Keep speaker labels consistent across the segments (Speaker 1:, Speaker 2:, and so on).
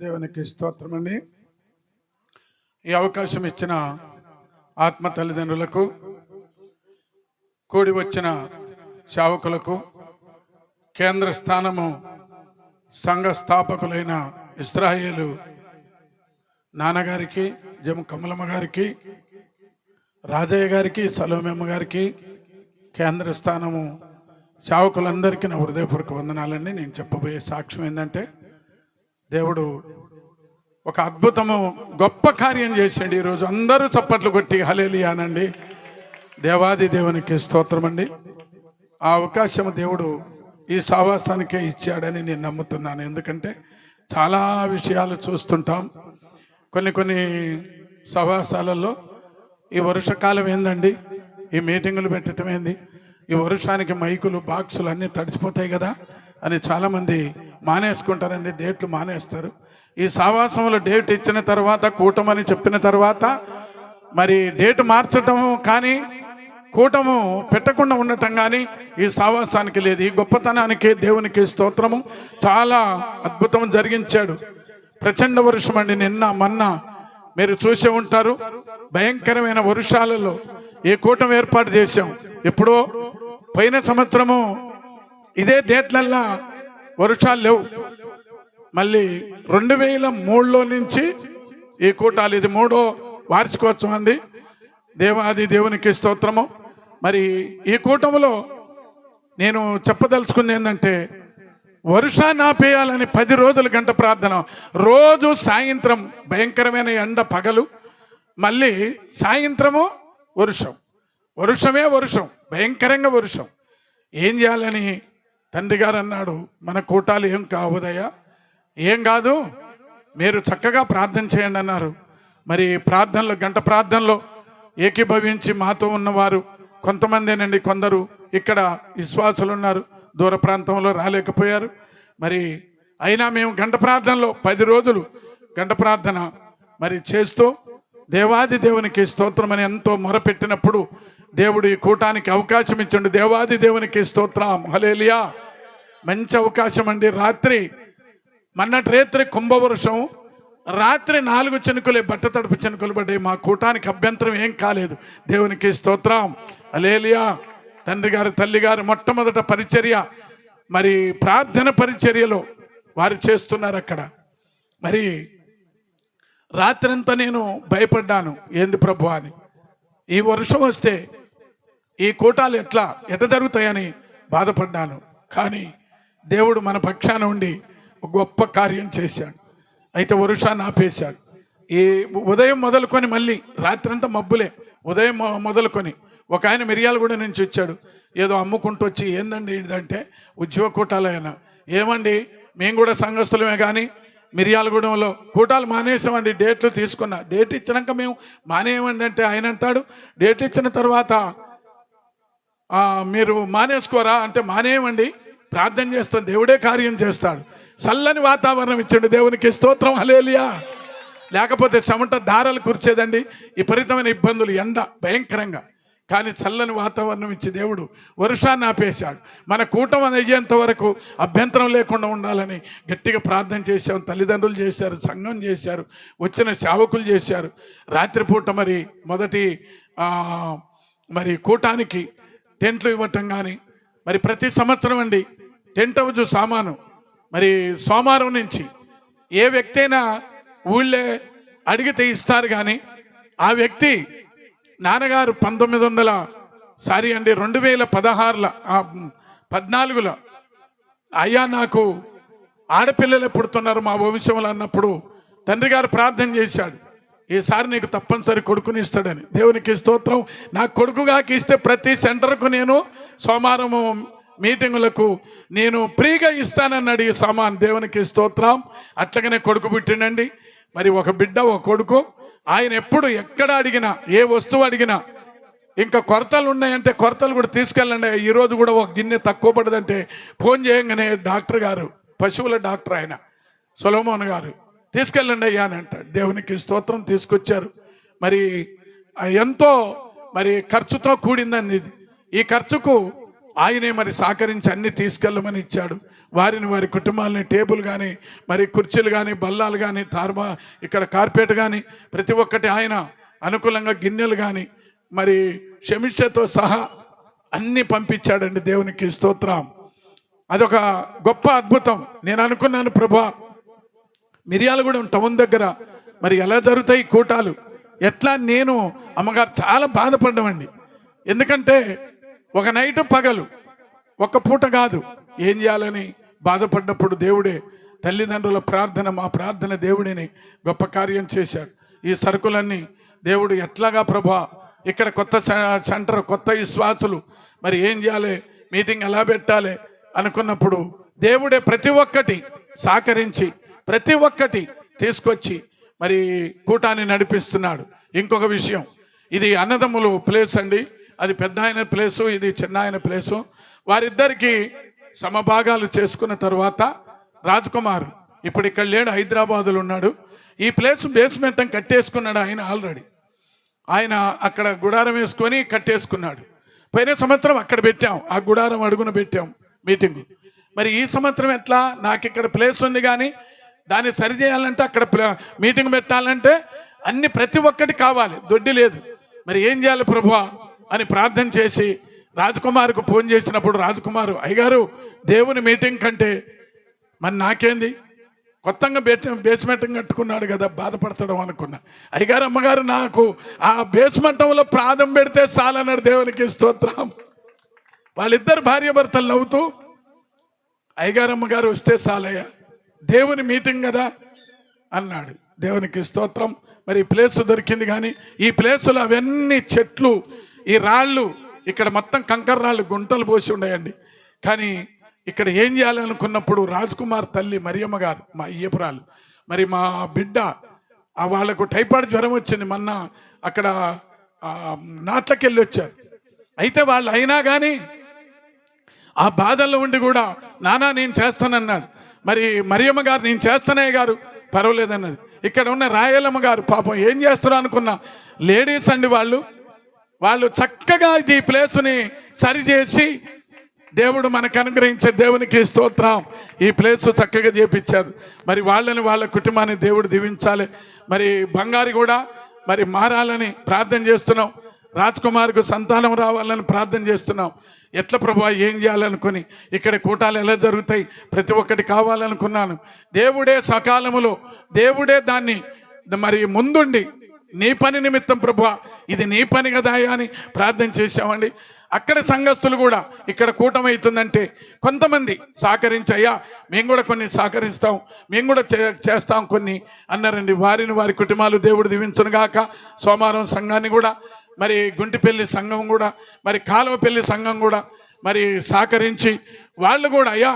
Speaker 1: దేవునికి స్తోత్రం అండి ఈ అవకాశం ఇచ్చిన ఆత్మ తల్లిదండ్రులకు కూడి వచ్చిన సేవకులకు కేంద్ర స్థానము సంఘ స్థాపకులైన ఇస్రాయేలు నాన్నగారికి జము కమలమ్మ గారికి రాజయ్య గారికి సలోమమ్మ గారికి కేంద్ర స్థానము సేవకులందరికీ నా హృదయపూర్వక వందనాలండి. నేను చెప్పబోయే సాక్ష్యం ఏంటంటే దేవుడు ఒక అద్భుతము గొప్ప కార్యం చేశాడు ఈరోజు. అందరూ చప్పట్లు కొట్టి హలేలి అనండి దేవాది దేవునికి స్తోత్రం అండి ఆ అవకాశం దేవుడు ఈ సావాసానికే ఇచ్చాడని నేను నమ్ముతున్నాను. ఎందుకంటే చాలా విషయాలు చూస్తుంటాం. కొన్ని కొన్ని సవాసాలలో ఈ వర్షకాలం ఏందండి? ఈ మీటింగులు పెట్టడం ఏంది? ఈ వర్షానికి మైకులు బాక్సులు అన్నీ తడిచిపోతాయి కదా అని చాలామంది మానేసుకుంటారండి డేట్లు మానేస్తారు. ఈ సావాసంలో డేట్ ఇచ్చిన తర్వాత కూటమని చెప్పిన తర్వాత మరి డేట్ మార్చటం కానీ కూటము పెట్టకుండా ఉండటం కానీ ఈ సావాసానికి లేదు. ఈ గొప్పతనానికి దేవునికి స్తోత్రము. చాలా అద్భుతం జరిగించాడు. ప్రచండ వర్షం అండి నిన్న మొన్న మీరు చూసే ఉంటారు. భయంకరమైన వర్షాలలో ఈ కూటమి ఏర్పాటు చేశాం. ఎప్పుడో పోయిన సంవత్సరము ఇదే డేట్లల్లా వర్షాలు లేవు. మళ్ళీ రెండు వేల మూడులో నుంచి ఈ కూటాలు ఇది మూడో వార్షికోత్సవం అండి. దేవాది దేవునికి స్తోత్రము. మరి ఈ కూటములో నేను చెప్పదలుచుకుంది ఏంటంటే వరుష నాపేయాలని పది రోజుల గంట ప్రార్థన. రోజు సాయంత్రం భయంకరమైన ఎండ పగలు మళ్ళీ సాయంత్రము వర్షం. వరుషమే వర్షం భయంకరంగా వర్షం. ఏం చేయాలని తండ్రి గారు అన్నాడు మన కూటాలు ఏం కావదయ్యా? ఏం కాదు? మీరు చక్కగా ప్రార్థన చేయండి అన్నారు. మరి ప్రార్థనలో గంట ప్రార్థనలో ఏకీభవించి మాతో ఉన్నవారు కొంతమందేనండి కొందరు ఇక్కడ విశ్వాసులు ఉన్నారు దూర ప్రాంతంలో రాలేకపోయారు. మరి అయినా మేము గంట ప్రార్థనలో పది రోజులు గంట ప్రార్థన మరి చేస్తూ దేవాది దేవునికి స్తోత్రం అని ఎంతో మొరపెట్టినప్పుడు దేవుడు ఈ కూటానికి అవకాశం ఇచ్చిండు. దేవాది దేవునికి స్తోత్రం. హలేలియా మంచి అవకాశం అండి. రాత్రి మొన్నటి రేత్రి కుంభవృషం రాత్రి నాలుగు చినుకులే బట్ట తడుపు చినుకులు పడ్డాయి. మా కూటానికి అభ్యంతరం ఏం కాలేదు. దేవునికి స్తోత్రం. అలేలియా తండ్రి గారు తల్లి గారు మొట్టమొదట పరిచర్య మరి ప్రార్థన పరిచర్యలో వారు చేస్తున్నారు అక్కడ. మరి రాత్రంతా నేను భయపడ్డాను. ఏంది ప్రభు అని. ఈ వర్షం వస్తే ఈ కూటాలు ఎట్లా ఎట జరుగుతాయని బాధపడ్డాను. కానీ దేవుడు మన పక్షాన ఉండి గొప్ప కార్యం చేశాడు. అయితే వరుషాన్ని ఆపేశాడు. ఈ ఉదయం మొదలుకొని మళ్ళీ రాత్రంతా మబ్బులే. ఉదయం మొదలుకొని ఒక ఆయన మిరియాలగూడ నుంచి వచ్చాడు. ఏదో అమ్ముకుంటూ వచ్చి ఏందండి ఇదంటే ఉద్యోగ కూటాలు ఆయన ఏమండి? మేము కూడా సంఘస్థలమే కానీ మిరియాలగూడెంలో కూటాలు మానేసామండి డేట్లు తీసుకున్నా. డేట్ ఇచ్చినాక మేము మానేయమండి అంటే ఆయన అంటాడు. డేట్ ఇచ్చిన తర్వాత మీరు మానేసుకోరా అంటే మానేయమండి. ప్రార్థన చేస్తాం దేవుడే కార్యం చేస్తాడు. చల్లని వాతావరణం ఇచ్చాడు దేవునికి స్తోత్రం. హలేలియా లేకపోతే చెమట దారాలు కూర్చేదండి. విపరీతమైన ఇబ్బందులు ఎండ భయంకరంగా. కానీ చల్లని వాతావరణం ఇచ్చి దేవుడు వర్షాన్ని ఆపేశాడు. మన కూటమి అయ్యేంత వరకు అభ్యంతరం లేకుండా ఉండాలని గట్టిగా ప్రార్థన చేశాం తల్లిదండ్రులు చేశారు సంఘం చేశారు వచ్చిన సేవకులు చేశారు. రాత్రిపూట మరి మొదటి మరి కూటానికి టెంట్లు ఇవ్వటం కానీ మరి ప్రతి సంవత్సరం అండి టెంట్ హౌజ్ సామాను. మరి సోమవారం నుంచి ఏ వ్యక్తి అయినా ఊళ్ళే అడిగితే ఇస్తారు కానీ ఆ వ్యక్తి నాన్నగారు పంతొమ్మిది వందల సారీ అండి రెండు వేల పదహారుల పద్నాలుగులో అయ్యా నాకు ఆడపిల్లలే పుడుతున్నారు మా వంశంలో అన్నప్పుడు తండ్రి గారు ప్రార్థన చేశాడు. ఈసారి నీకు తప్పనిసరి కొడుకుని ఇస్తాడని. దేవునికి స్తోత్రం. నాకు కొడుకుగాకి ఇస్తే ప్రతి సెంటర్కు నేను సోమవారం మీటింగులకు నేను ఫ్రీగా ఇస్తానన్నాడు ఈ సామాన్ దేవునికి స్తోత్రం. అట్లాగనే కొడుకు పుట్టిండండి. మరి ఒక బిడ్డ ఒక కొడుకు. ఆయన ఎప్పుడు ఎక్కడ అడిగినా ఏ వస్తువు అడిగినా ఇంకా కొరతలు ఉన్నాయంటే కొరతలు కూడా తీసుకెళ్ళండి. ఈరోజు కూడా ఒక గిన్నె తక్కువ పడదంటే ఫోన్ చేయగానే డాక్టర్ గారు పశువుల డాక్టర్ ఆయన సొలమోన్ గారు తీసుకెళ్ళండి అయ్యా అని అంటాడు. దేవునికి స్తోత్రం తీసుకొచ్చారు. మరి ఎంతో మరి ఖర్చుతో కూడిందండి ఇది. ఈ ఖర్చుకు ఆయనే మరి సహకరించి అన్ని తీసుకెళ్ళమని ఇచ్చాడు. వారిని వారి కుటుంబాలని టేబుల్ కానీ మరి కుర్చీలు కానీ బల్లాలు కానీ తార్బా ఇక్కడ కార్పెట్ కానీ ప్రతి ఒక్కటి ఆయన అనుకూలంగా గిన్నెలు కానీ మరి క్షమిషతో సహా అన్నీ పంపించాడండి దేవునికి స్తోత్రం. అదొక గొప్ప అద్భుతం. నేను అనుకున్నాను ప్రభా మిర్యాలగూడెం టౌన్ దగ్గర మరి ఎలా జరుగుతాయి కూటాలు? ఎట్లా? నేను అమ్మగారు చాలా బాధపడ్డామండి. ఎందుకంటే ఒక నైట్ పగలు ఒక పూట కాదు. ఏం చేయాలని బాధపడ్డప్పుడు దేవుడే తల్లిదండ్రుల ప్రార్థన మా ప్రార్థన దేవుడిని గొప్ప కార్యం చేశాడు. ఈ సరుకులన్నీ దేవుడు ఎట్లాగా ప్రభా ఇక్కడ కొత్త సెంటర్ కొత్త విశ్వాసులు మరి ఏం చేయాలి మీటింగ్ ఎలా పెట్టాలి అనుకున్నప్పుడు దేవుడే ప్రతి ఒక్కటి సహకరించి ప్రతి ఒక్కటి తీసుకొచ్చి మరి కూటాన్ని నడిపిస్తున్నాడు. ఇంకొక విషయం ఇది అన్నదమ్ములు ప్లేస్ అండి. అది పెద్ద ఆయన ప్లేసు ఇది చిన్న ఆయన ప్లేసు. వారిద్దరికి సమభాగాలు చేసుకున్న తర్వాత రాజ్కుమార్ ఇప్పుడు ఇక్కడ లేడు హైదరాబాదులో ఉన్నాడు. ఈ ప్లేస్ బేస్మెంట్ కట్టేసుకున్నాడు ఆయన ఆల్రెడీ ఆయన అక్కడ గుడారం వేసుకొని కట్టేసుకున్నాడు. పోయిన సంవత్సరం అక్కడ పెట్టాం ఆ గుడారం అడుగున పెట్టాం మీటింగ్. మరి ఈ సంవత్సరం ఎట్లా? నాకు ఇక్కడ ప్లేస్ ఉంది కానీ దాన్ని సరి చేయాలంటే అక్కడ మీటింగ్ పెట్టాలంటే అన్ని ప్రతి ఒక్కటి కావాలి దొడ్డి లేదు. మరి ఏం చేయాలి ప్రభా అని ప్రార్థన చేసి రాజకుమార్కు ఫోన్ చేసినప్పుడు రాజకుమారు అయ్యగారు దేవుని మీటింగ్ కంటే మరి నాకేంది? కొత్తగా బేట్ బేస్మెంట్ కట్టుకున్నాడు కదా బాధపడతాడు అనుకున్నా. అయ్యగారు అమ్మగారు నాకు ఆ బేస్మెంటంలో ప్రాధం పెడితే చాలన్నాడు దేవునికి స్తోత్రం. వాళ్ళిద్దరు భార్య భర్తలు నవ్వుతూ అయ్యగారు అమ్మగారు వస్తే చాలయ్య. దేవుని మీటింగ్ కదా అన్నాడు. దేవునికి స్తోత్రం. మరి ఈ ప్లేస్ దొరికింది కానీ ఈ ప్లేసులో అవన్నీ చెట్లు ఈ రాళ్ళు ఇక్కడ మొత్తం కంకర రాళ్ళు గుంటలు పోసి ఉన్నాయండి. కానీ ఇక్కడ ఏం చేయాలనుకున్నప్పుడు రాజ్కుమార్ తల్లి మరియమ్మ గారు మా అయ్యపురాలు మరి మా బిడ్డ వాళ్ళకు టైఫాయిడ్ జ్వరం వచ్చింది మొన్న అక్కడ ఆ, నాట్లకెళ్ళి వచ్చారు. అయితే వాళ్ళు అయినా కానీ ఆ బాధల్లో ఉండి కూడా నానా నేను చేస్తానన్నాడు. మరి మరియమ్మ గారు నేను చేస్తానే గారు పర్వాలేదన్నది ఇక్కడ ఉన్న రాయలమ్మ గారు పాపం ఏం చేస్తారు అనుకున్నా లేడీస్ అండి వాళ్ళు. వాళ్ళు చక్కగా ఇది ప్లేస్ని సరిచేసి దేవుడు మనకు అనుగ్రహించే దేవునికి స్తోత్రం. ఈ ప్లేస్ చక్కగా చేపించారు. మరి వాళ్ళని వాళ్ళ కుటుంబాన్ని దేవుడు దీవించాలి. మరి బంగారు కూడా మరి మారాలని ప్రార్థన చేస్తున్నాం. రాజ్ కుమార్కు సంతానం రావాలని ప్రార్థన చేస్తున్నాం. ఎట్ల ప్రభా ఏం చేయాలనుకుని? ఇక్కడ కూటాలు ఎలా జరుగుతాయి? ప్రతి ఒక్కటి కావాలనుకున్నాను. దేవుడే సకాలములో దేవుడే దాన్ని మరి ముందుండి నీ పని నిమిత్తం ప్రభా ఇది నీ పని కదా అని ప్రార్థన చేశామండి. అక్కడ సంఘస్థులు కూడా ఇక్కడ కూటమవుతుందంటే కొంతమంది సహకరించయ్యా మేము కూడా కొన్ని సహకరిస్తాం మేము కూడా చే- చేస్తాం కొన్ని అన్నారండి. వారిని వారి కుటుంబాలు దేవుడు దీవించునుగాక సోమవారం సంఘాన్ని కూడా మరి గుంటిపల్లి సంఘం కూడా మరి కాలువపల్లి సంఘం కూడా మరి సహకరించి వాళ్ళు కూడా అయ్యా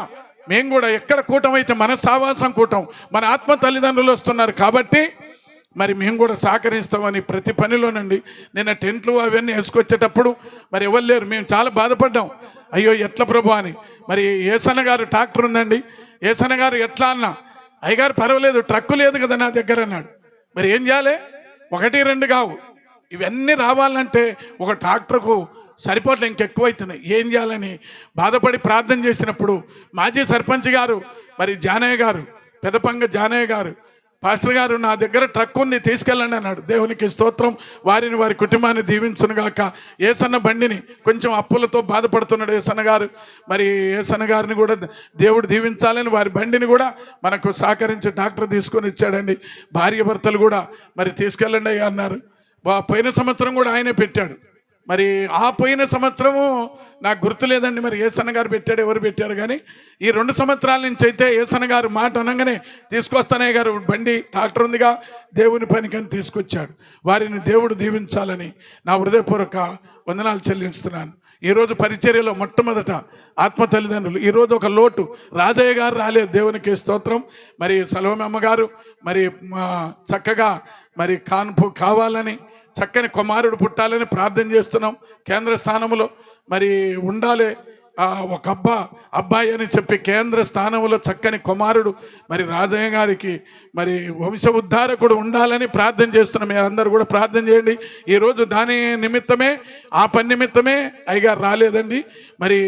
Speaker 1: మేము కూడా ఎక్కడ కూటమైతే మన సావాసం కూటం మన ఆత్మ తల్లిదండ్రులు వస్తున్నారు కాబట్టి మరి మేము కూడా సహకరిస్తామని ప్రతి పనిలోనండి నిన్న టెంట్లు అవన్నీ వేసుకొచ్చేటప్పుడు మరి ఎవరు లేరు మేము చాలా బాధపడ్డాం. అయ్యో ఎట్లా ప్రభు అని. మరి ఏసన్న గారు ట్రాక్టర్ ఉందండి. ఏసన్న గారు ఎట్లా అన్నా అయ్యగారు పర్వాలేదు ట్రక్కు లేదు కదా నా దగ్గర అన్నాడు. మరి ఏం చేయాలి? ఒకటి రెండు కావు. ఇవన్నీ రావాలంటే ఒక ట్రాక్టర్కు సరిపోట్లు ఇంకెక్కువ అవుతున్నాయి ఏం చేయాలని బాధపడి ప్రార్థన చేసినప్పుడు మాజీ సర్పంచ్ గారు మరి జానయ్య గారు పెదపంగ జానయ్య గారు పాస్టర్ గారు నా దగ్గర ట్రక్ ఉంది తీసుకెళ్ళండి అన్నాడు. దేవునికి స్తోత్రం. వారిని వారి కుటుంబాన్ని దీవించునుగాక ఏసన్న బండిని కొంచెం అప్పులతో బాధపడుతున్నాడు ఏసన్న గారు. మరి ఏసన్న గారిని కూడా దేవుడు దీవించాలని వారి బండిని కూడా మనకు సహకరించి డాక్టర్ తీసుకొని ఇచ్చాడండి. భార్య భర్తలు కూడా మరి తీసుకెళ్ళండి అన్నారు. పోయిన సంవత్సరం కూడా ఆయనే పెట్టాడు. మరి ఆ పోయిన సంవత్సరము నాకు గుర్తు లేదండి మరి ఏసన్న గారు పెట్టాడు ఎవరు పెట్టారు కానీ ఈ రెండు సంవత్సరాల నుంచి అయితే ఏసన్న గారు మాట అనగానే తీసుకొస్తానే గారు బండి ట్రాక్టర్ ఉందిగా దేవుని పనికని తీసుకొచ్చాడు. వారిని దేవుడు దీవించాలని నా హృదయపూర్వక వందనాలు చెల్లిస్తున్నాను. ఈరోజు పరిచర్యలో మొట్టమొదట ఆత్మ తల్లిదండ్రులు ఈరోజు ఒక లోటు. రాజయ్య గారు రాలేదు దేవునికి స్తోత్రం. మరి సలవమ్మ గారు మరి చక్కగా మరి కాన్పు కావాలని చక్కని కుమారుడు పుట్టాలని ప్రార్థన చేస్తున్నాం. కేంద్ర స్థానంలో మరి ఉండాలి. ఒక అబ్బా అబ్బాయి అని చెప్పి కేంద్ర స్థానంలో చక్కని కుమారుడు మరి రాజయ్య గారికి మరి వంశ ఉద్ధారకుడు ఉండాలని ప్రార్థన చేస్తున్నాం మీరందరూ కూడా ప్రార్థన చేయండి. ఈరోజు దాని నిమిత్తమే ఆ పని నిమిత్తమే అయ్యగారు రాలేదండి. మరి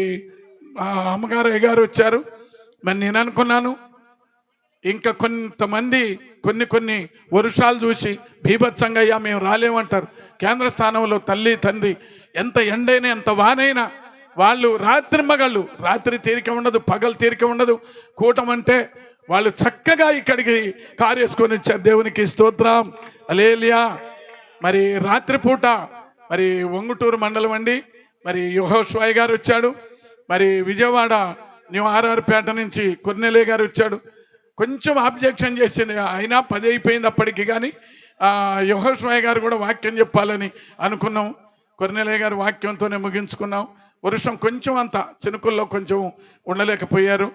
Speaker 1: అమ్మగారు అయ్యగారు వచ్చారు. మరి నేను అనుకున్నాను ఇంకా కొంతమంది కొన్ని కొన్ని వరుషాలు చూసి భీభత్సంగా అయ్యా మేము రాలేమంటారు. కేంద్ర స్థానంలో తల్లి తండ్రి ఎంత ఎండైనా ఎంత వానైనా వాళ్ళు రాత్రి మగళ్ళు. రాత్రి తీరిక ఉండదు పగలు తీరిక ఉండదు. కూటమంటే వాళ్ళు చక్కగా ఇక్కడికి కారేసుకొని వచ్చారు. దేవునికి స్తోత్రం. అలేలియా మరి రాత్రిపూట మరి ఒంగుటూరు మండలం అండి. మరి యుహోస్వాయి గారు వచ్చాడు. మరి విజయవాడ న్యూ ఆర్ఆర్పేట నుంచి కొన్నెలే గారు వచ్చాడు. కొంచెం ఆబ్జెక్షన్ చేసింది. అయినా పది అయిపోయింది అప్పటికి కానీ యుహోస్వాయి గారు కూడా వాక్యం చెప్పాలని అనుకున్నాం. కొన్నెలే గారి వాక్యంతోనే ముగించుకున్నాం. వర్షం కొంచెం అంత చినుకుల్లో కొంచెం ఉండలేకపోయారు.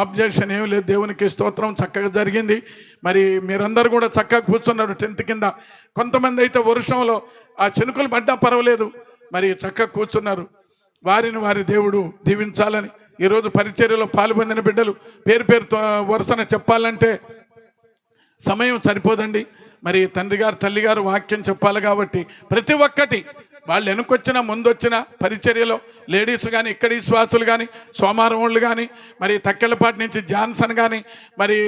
Speaker 1: ఆబ్జెక్షన్ ఏమి లేదు. దేవునికి స్తోత్రం చక్కగా జరిగింది. మరి మీరందరూ కూడా చక్కగా కూర్చున్నారు టెన్త్ కింద. కొంతమంది అయితే వర్షంలో ఆ చినుకులు పడ్డా పర్వాలేదు. మరి చక్కగా కూర్చున్నారు. వారిని వారి దేవుడు దీవించాలని. ఈరోజు పరిచర్యలో పాల్పొందిన బిడ్డలు పేరు పేరుతో వరుసన చెప్పాలంటే సమయం సరిపోదండి. మరి తండ్రి గారు తల్లి గారు వాక్యం చెప్పాలి కాబట్టి ప్రతి ఒక్కటి వాళ్ళు వెనుకొచ్చిన ముందొచ్చిన పరిచర్యలో లేడీస్ కానీ ఇక్కడి శ్వాసులు కానీ సోమారం కానీ మరి తక్కెలపాటి నుంచి జాన్సన్ కానీ మరి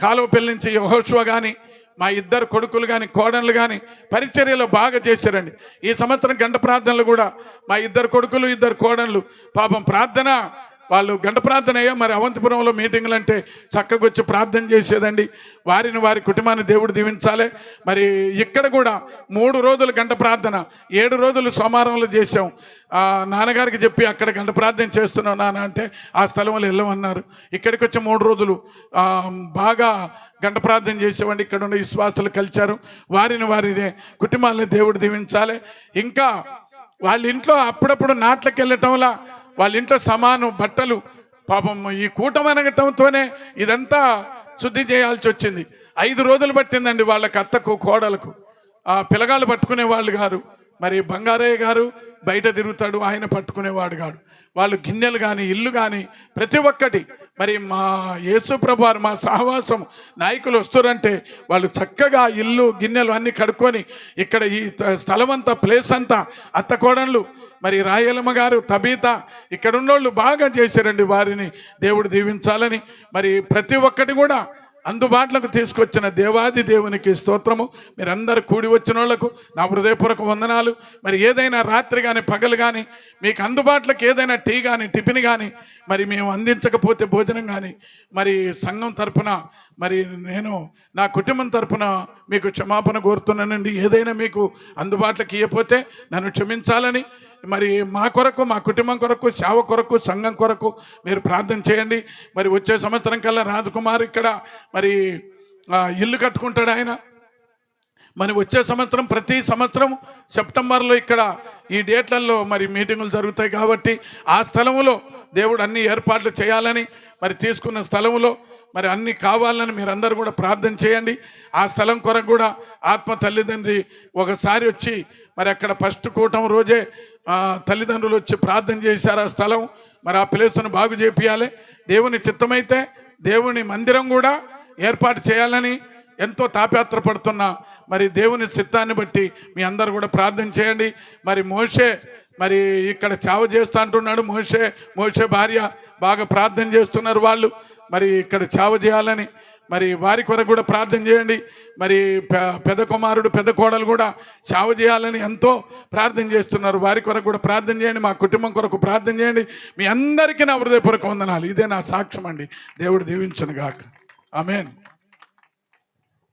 Speaker 1: కాలువపల్లి నుంచి యహోషువ కానీ మా ఇద్దరు కొడుకులు కానీ కోడళ్ళు కానీ పరిచర్యలో బాగా చేశారండి. ఈ సంవత్సరం గంట ప్రార్థనలు కూడా మా ఇద్దరు కొడుకులు ఇద్దరు కోడళ్ళు పాపం ప్రార్థన వాళ్ళు గంట ప్రార్థన అయ్యా. మరి అవంతిపురంలో మీటింగ్లు అంటే చక్కగా వచ్చి ప్రార్థన చేసేదండి. వారిని వారి కుటుంబాన్ని దేవుడు దీవించాలి. మరి ఇక్కడ కూడా మూడు రోజులు గంట ప్రార్థన ఏడు రోజులు సోమవారంలో చేసాం నాన్నగారికి చెప్పి అక్కడ గంట ప్రార్థన చేస్తున్నాం నాన్న అంటే ఆ స్థలంలో వెళ్ళమన్నారు. ఇక్కడికి వచ్చి మూడు రోజులు బాగా గంట ప్రార్థన చేసేవాడి ఇక్కడ ఉన్న విశ్వాసాలు కలిచారు వారిని వారిని కుటుంబాలని దేవుడు దీవించాలి. ఇంకా వాళ్ళ ఇంట్లో అప్పుడప్పుడు నాట్లకి వెళ్ళటంలా వాళ్ళ ఇంట్లో సమానం బట్టలు. పాపం ఈ కూటమనగటంతోనే ఇదంతా శుద్ధి చేయాల్సి వచ్చింది. ఐదు రోజులు పట్టిందండి వాళ్ళకి అత్తకు కోడలకు. ఆ పిల్లగాళ్ళు పట్టుకునే వాళ్ళు గారు. మరి బంగారయ్య గారు బయట తిరుగుతాడు ఆయన పట్టుకునేవాడు కాడు వాళ్ళు గిన్నెలు కానీ ఇల్లు కానీ ప్రతి ఒక్కటి. మరి మా యేసు మా సహవాసం నాయకులు వస్తారంటే వాళ్ళు చక్కగా ఇల్లు గిన్నెలు అన్నీ కడుక్కొని ఇక్కడ ఈ స్థలం అంతా ప్లేస్ అంతా అత్తకోడళ్ళు మరి రాయలమ్మ గారు తబీత ఇక్కడ ఉన్నోళ్ళు బాగా చేశారండి వారిని దేవుడు దీవించాలని. మరి ప్రతి ఒక్కటి కూడా అందుబాటులోకి తీసుకొచ్చిన దేవాది దేవునికి స్తోత్రము. మీరందరూ కూడి వచ్చిన వాళ్ళకు నా హృదయపూర్వక వందనాలు. మరి ఏదైనా రాత్రి కానీ పగలు కానీ మీకు అందుబాటులోకి ఏదైనా టీ కానీ టిఫిన్ కానీ మరి మేము అందించకపోతే భోజనం కానీ మరి సంఘం తరపున మరి నేను నా కుటుంబం తరపున మీకు క్షమాపణ కోరుతున్నానండి. ఏదైనా మీకు అందుబాటులోకి ఇవ్వకపోతే నన్ను క్షమించాలని మరి మా కొరకు మా కుటుంబం కొరకు సేవ కొరకు సంఘం కొరకు మీరు ప్రార్థన చేయండి. మరి వచ్చే సంవత్సరం కల్లా రాజకుమార్ ఇక్కడ మరి ఇల్లు కట్టుకుంటాడు ఆయన. మరి వచ్చే సంవత్సరం ప్రతి సంవత్సరం సెప్టెంబర్లో ఇక్కడ ఈ డేట్లలో మరి మీటింగులు జరుగుతాయి కాబట్టి ఆ స్థలంలో దేవుడు అన్ని ఏర్పాట్లు చేయాలని మరి తీసుకున్న స్థలంలో మరి అన్ని కావాలని మీరందరూ కూడా ప్రార్థన చేయండి. ఆ స్థలం కొరకు కూడా ఆత్మ తల్లిదండ్రి ఒకసారి వచ్చి మరి అక్కడ ఫస్ట్ కూటం రోజే తల్లిదండ్రులు వచ్చి ప్రార్థన చేశారు ఆ స్థలం. మరి ఆ ప్లేస్ను బాగు చేపియాలి. దేవుని చిత్తమైతే దేవుని మందిరం కూడా ఏర్పాటు చేయాలని ఎంతో తాపయాత్ర పడుతున్నా మరి దేవుని చిత్తాన్ని బట్టి మీ అందరు కూడా ప్రార్థన చేయండి. మరి మోషే మరి ఇక్కడ చావ చేస్తా అంటున్నాడు మోషే. మోషే భార్య బాగా ప్రార్థన చేస్తున్నారు వాళ్ళు. మరి ఇక్కడ చావ చేయాలని మరి వారి కొరకు కూడా ప్రార్థన చేయండి. మరి పెద్ద కుమారుడు పెద్ద కోడలు కూడా చావ చేయాలని ఎంతో ప్రార్థన చేస్తున్నారు. వారి కొరకు కూడా ప్రార్థన చేయండి. మా కుటుంబం కొరకు ప్రార్థన చేయండి. మీ అందరికీ నా హృదయపూర్వక వందనాలు. ఇదే నా సాక్ష్యం అండి. దేవుడు దీవించను గాక ఆమెన్.